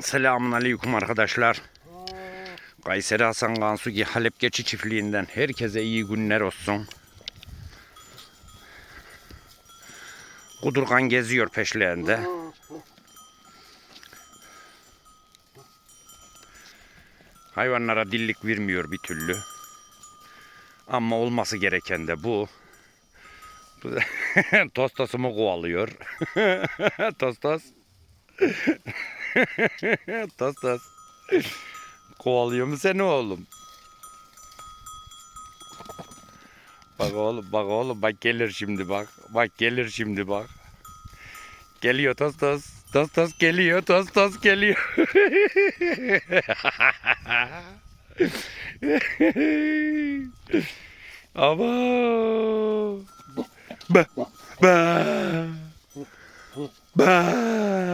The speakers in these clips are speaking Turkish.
Selamun Aleyküm arkadaşlar. Kayseri Hasan Gansugi Halep Geçi çiftliğinden herkese iyi günler olsun. Kudurgan geziyor peşlerinde. Hayvanlara dillik vermiyor bir türlü. Ama olması gereken de bu. Tostosumu kovalıyor. Tostos. Tostos. Kovalıyor mu seni oğlum? Bak oğlum bak oğlum bak gelir şimdi bak. Bak gelir şimdi bak. Geliyor Tostos. Tostos geliyor Tostos geliyor. Ama ba ba ba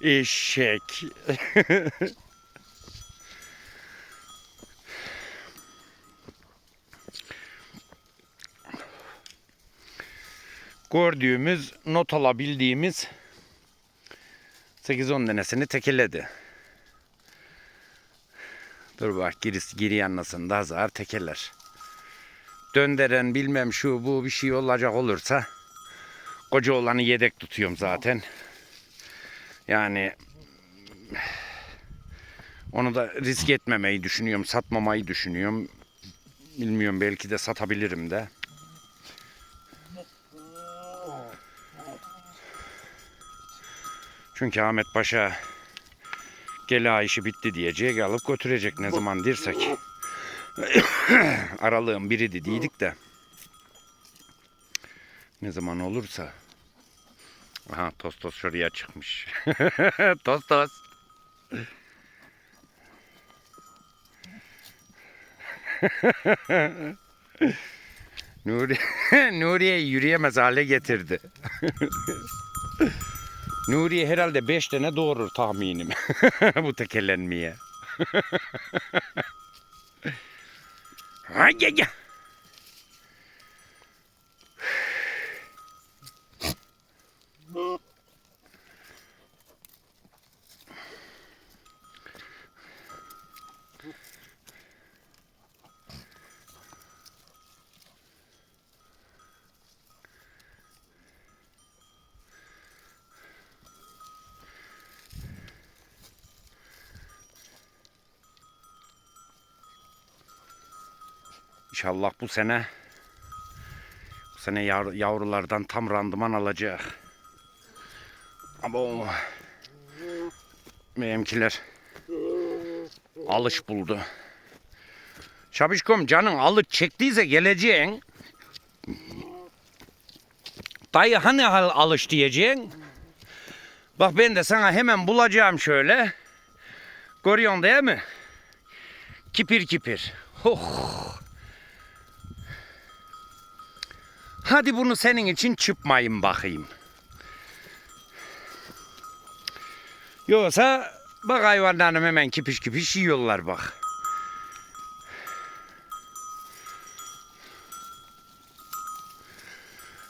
Eşek. Gördüğümüz, not alabildiğimiz 8-10 denesini tekeledi. Dur bak giri, giri yanlasında azar tekeler. Dönderen bilmem şu bu bir şey olacak olursa koca olanı yedek tutuyorum zaten. Yani onu da risk etmemeyi düşünüyorum, satmamayı düşünüyorum. Bilmiyorum belki de satabilirim de. Çünkü Ahmet Paşa gela işi bitti diyecek alıp götürecek ne zaman dirsek. Aralığın biri dediydik de. Ne zaman olursa. Aha Tostos şuraya çıkmış. Tostos. Nuri, Nuriye yürüyemez hale getirdi. Nuriye herhalde beş tane doğurur tahminim. Bu tekellenmeye. Ha İnşallah bu sene bu sene yav- yavrulardan tam randıman alacak. Ama benimkiler alış buldu. Şabişkom canın alıç çektiyse geleceğin. Dayı hani hal alış diyeceksin. Bak ben de sana hemen bulacağım şöyle. Görüyorsun değil mi? Kipir kipir. Oh. Hadi bunu senin için çıpmayın bakayım. Yoksa bak hayvanlarım hemen kipiş kipiş yiyorlar bak.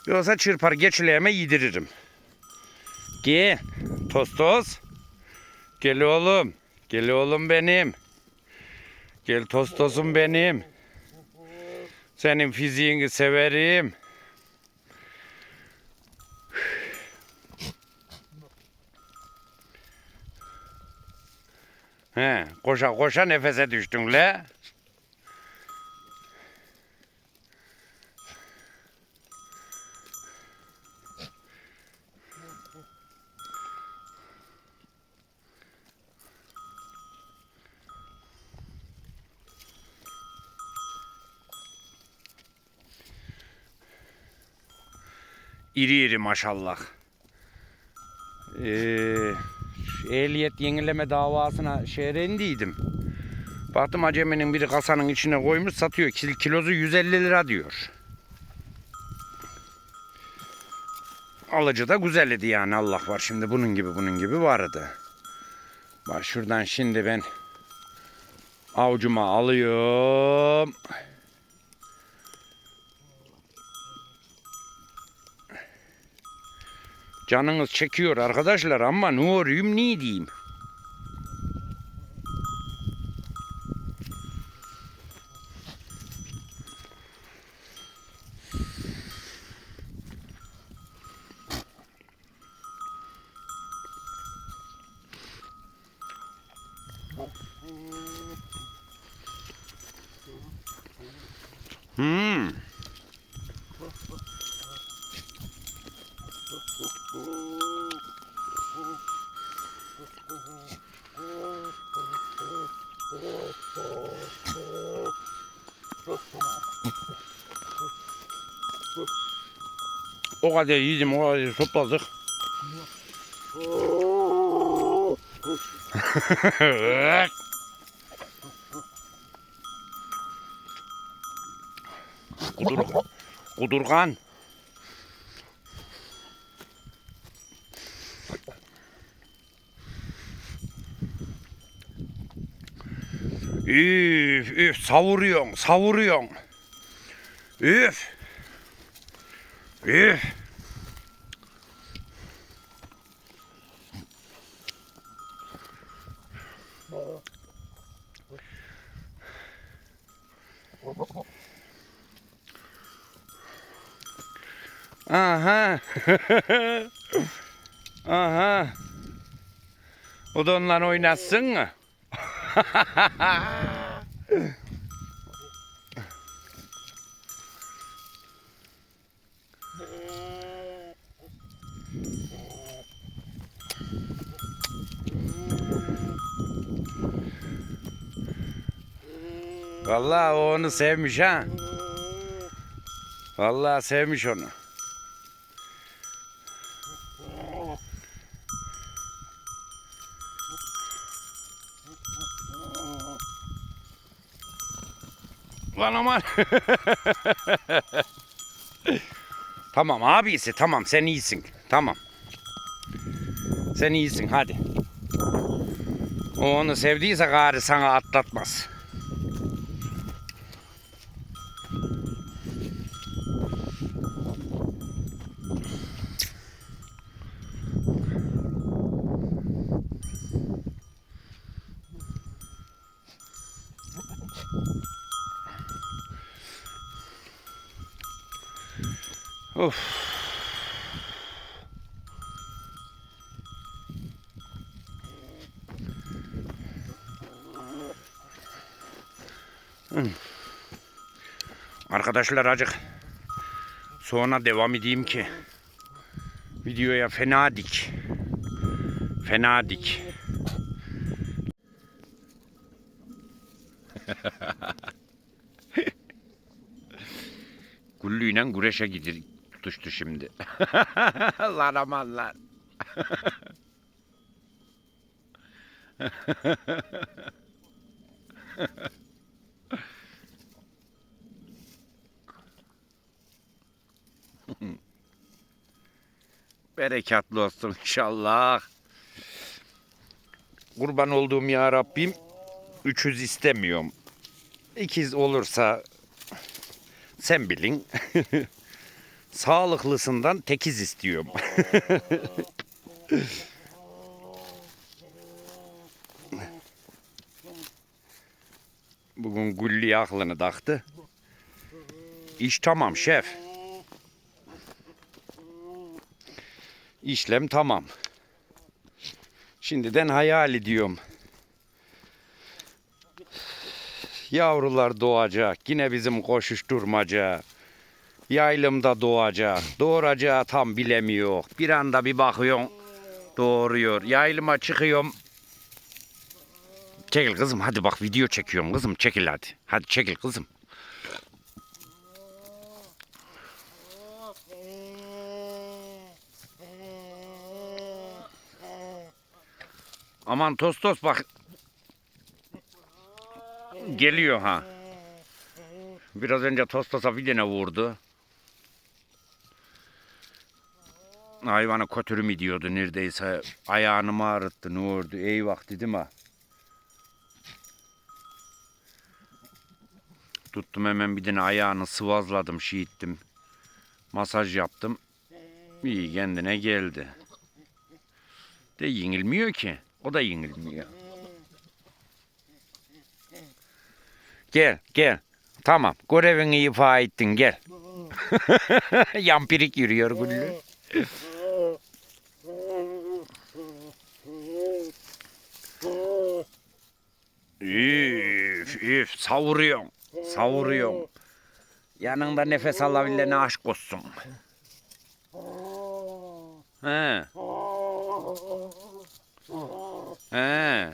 Yoksa çırpar geçileğime yediririm. Gel. Toz toz. Gel oğlum. Gel oğlum benim. Gel toz tozum benim. Senin fiziğini severim. He, koşa koşa nefese düştün le. İri iri maşallah. Ee, ehliyet yenileme davasına şehrindeydim. Baktım aceminin biri kasanın içine koymuş satıyor. Kil- Kilosu 150 lira diyor. Alıcı da güzel idi yani Allah var. Şimdi bunun gibi bunun gibi vardı. Bak şuradan şimdi ben avucuma alıyorum. Canınız çekiyor arkadaşlar ama ne olayım ne diyeyim. Hmm. O kadar yedim, o kadar topladık. Kudur, kudurgan. Üf, üf, savuruyorsun, savuruyorsun. Üf. Üf. Aha. Aha. O da onunla oynasın mı? Vallahi o onu sevmiş ha. Vallahi sevmiş onu. Lan aman. tamam abisi tamam sen iyisin. Tamam. Sen iyisin hadi. O onu sevdiyse gari sana atlatmaz. Arkadaşlar acık sonra devam edeyim ki videoya fena dik. Fena dik. Güllüyle güreşe gidir tutuştu şimdi. lan aman lan. Berekatlı olsun inşallah. Kurban olduğum ya Rabbim 300 istemiyorum. İkiz olursa sen bilin. Sağlıklısından tekiz istiyorum. Bugün Gülli aklını taktı. İş tamam şef. İşlem tamam. Şimdiden hayal ediyorum. Yavrular doğacak. Yine bizim koşuşturmaca. Yaylımda doğacak. Doğuracağı tam bilemiyor. Bir anda bir bakıyorsun doğuruyor. Yaylıma çıkıyorum. Çekil kızım hadi bak video çekiyorum kızım çekil hadi. Hadi çekil kızım. Aman tostos bak. Geliyor ha. Biraz önce tostosa bir tane vurdu. Hayvanı kötürüm ediyordu neredeyse. Ayağını mı ağrıttı ne oldu? Eyvah dedim ha. Tuttum hemen bir tane ayağını sıvazladım, ettim. Masaj yaptım. İyi kendine geldi. De yenilmiyor ki. O da yenilmiyor. Gel gel. Tamam görevini ifa ettin gel. Yampirik yürüyor Güllü. Üf üf savuruyorum. Savuruyorum. Yanında nefes alabilene aşk olsun. He. He.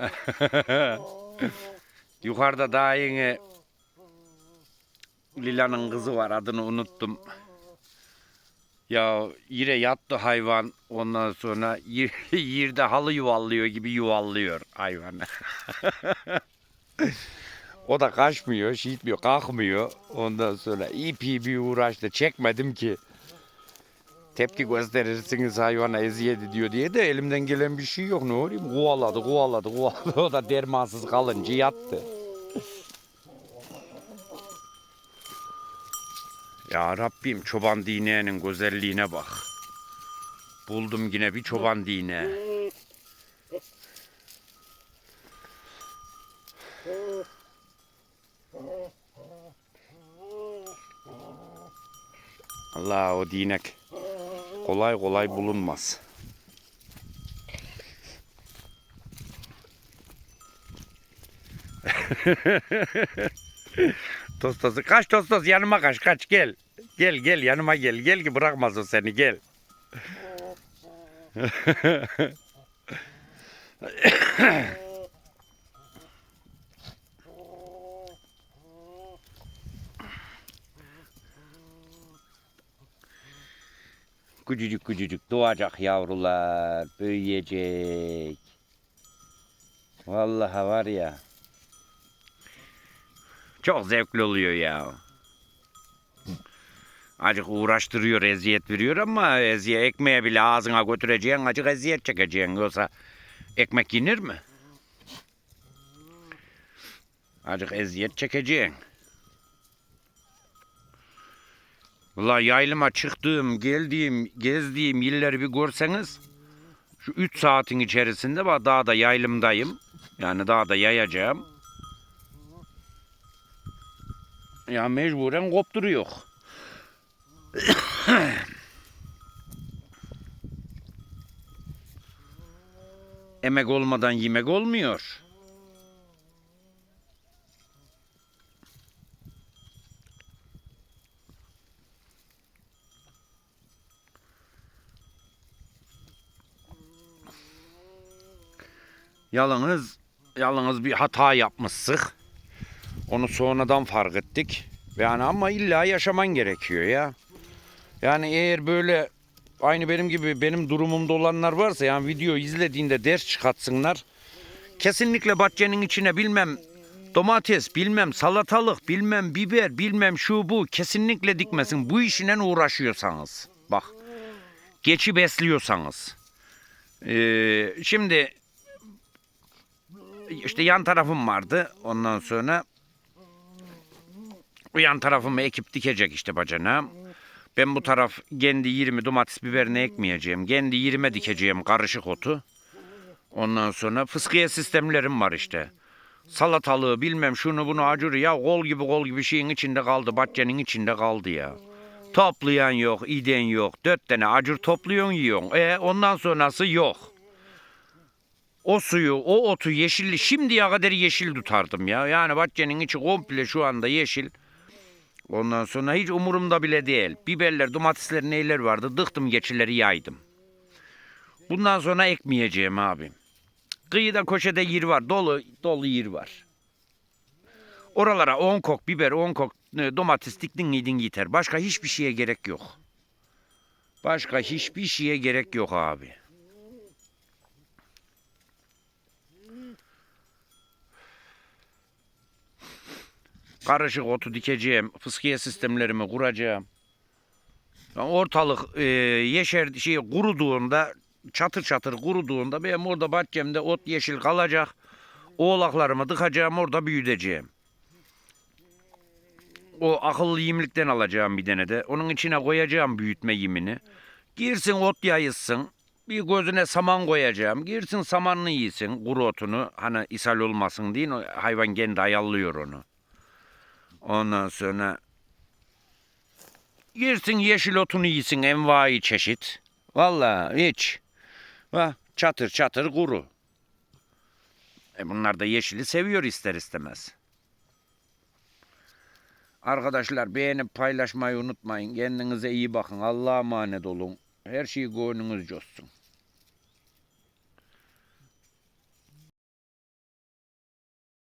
Yukarıda daha yeni Lila'nın kızı var adını unuttum. Ya yine yattı hayvan ondan sonra yer- yerde halı yuvallıyor gibi yuvallıyor hayvan. o da kaçmıyor, şey etmiyor, kalkmıyor. Ondan sonra ipi bir uğraştı çekmedim ki. Tepki gösterirsiniz hayvana eziyet ediyor diye de elimden gelen bir şey yok ne olayım. Kovaladı, kovaladı, kovaladı. O da dermansız kalınca yattı. Ya Rabbim çoban dineğinin güzelliğine bak. Buldum yine bir çoban dineği. Allah o dinek kolay kolay bulunmaz. Tostosu kaç tostos yanıma kaç kaç gel. Gel gel yanıma gel gel ki bırakmaz o seni gel. Küçücük küçücük doğacak yavrular büyüyecek. Vallahi var ya. Çok zevkli oluyor ya. Acık uğraştırıyor, eziyet veriyor ama eziyet ekmeğe bile ağzına götüreceğin, acık eziyet çekeceksin. Yoksa ekmek yenir mi? Acık eziyet çekeceksin. Valla yaylıma çıktığım, geldiğim, gezdiğim illeri bir görseniz şu 3 saatin içerisinde bak daha da yaylımdayım. Yani daha da yayacağım. Ya mecburen kopturuyor. Emek olmadan yemek olmuyor. Yalnız yalnız bir hata yapmışsık. Onu sonradan fark ettik. Yani ama illa yaşaman gerekiyor ya. Yani eğer böyle aynı benim gibi benim durumumda olanlar varsa yani video izlediğinde ders çıkartsınlar. Kesinlikle bahçenin içine bilmem domates, bilmem salatalık, bilmem biber, bilmem şu bu kesinlikle dikmesin. Bu işine uğraşıyorsanız. Bak. Geçi besliyorsanız. Ee, şimdi işte yan tarafım vardı. Ondan sonra bu yan tarafımı ekip dikecek işte bacana. Ben bu taraf kendi 20 domates biberini ekmeyeceğim. Kendi 20'e dikeceğim karışık otu. Ondan sonra fıskiye sistemlerim var işte. Salatalığı bilmem şunu bunu acuru ya kol gibi kol gibi şeyin içinde kaldı. Bahçenin içinde kaldı ya. Toplayan yok, iden yok. Dört tane acur topluyorsun yiyorsun. E ondan sonrası yok. O suyu, o otu yeşilli şimdiye kadar yeşil tutardım ya. Yani bahçenin içi komple şu anda yeşil. Ondan sonra hiç umurumda bile değil. Biberler, domatesler neyler vardı. Dıktım geçileri yaydım. Bundan sonra ekmeyeceğim abi. Kıyıda köşede yer var. Dolu dolu yer var. Oralara 10 kok biber, 10 kok e, domates diktin miydin yeter. Başka hiçbir şeye gerek yok. Başka hiçbir şeye gerek yok abi. Karışık otu dikeceğim. Fıskiye sistemlerimi kuracağım. Ortalık e, yeşer şey kuruduğunda çatır çatır kuruduğunda benim orada bahçemde ot yeşil kalacak. Oğlaklarımı dıkacağım orada büyüteceğim. O akıllı yemlikten alacağım bir tane de. Onun içine koyacağım büyütme yemini. Girsin ot yayılsın. Bir gözüne saman koyacağım. Girsin samanını yesin. Kuru otunu. Hani ishal olmasın diye hayvan kendi ayallıyor onu. Ondan sonra girsin yeşil otunu yesin envai çeşit. Vallahi hiç. Bak çatır çatır kuru. E bunlar da yeşili seviyor ister istemez. Arkadaşlar beğenip paylaşmayı unutmayın. Kendinize iyi bakın. Allah'a emanet olun. Her şey gönlünüzce olsun.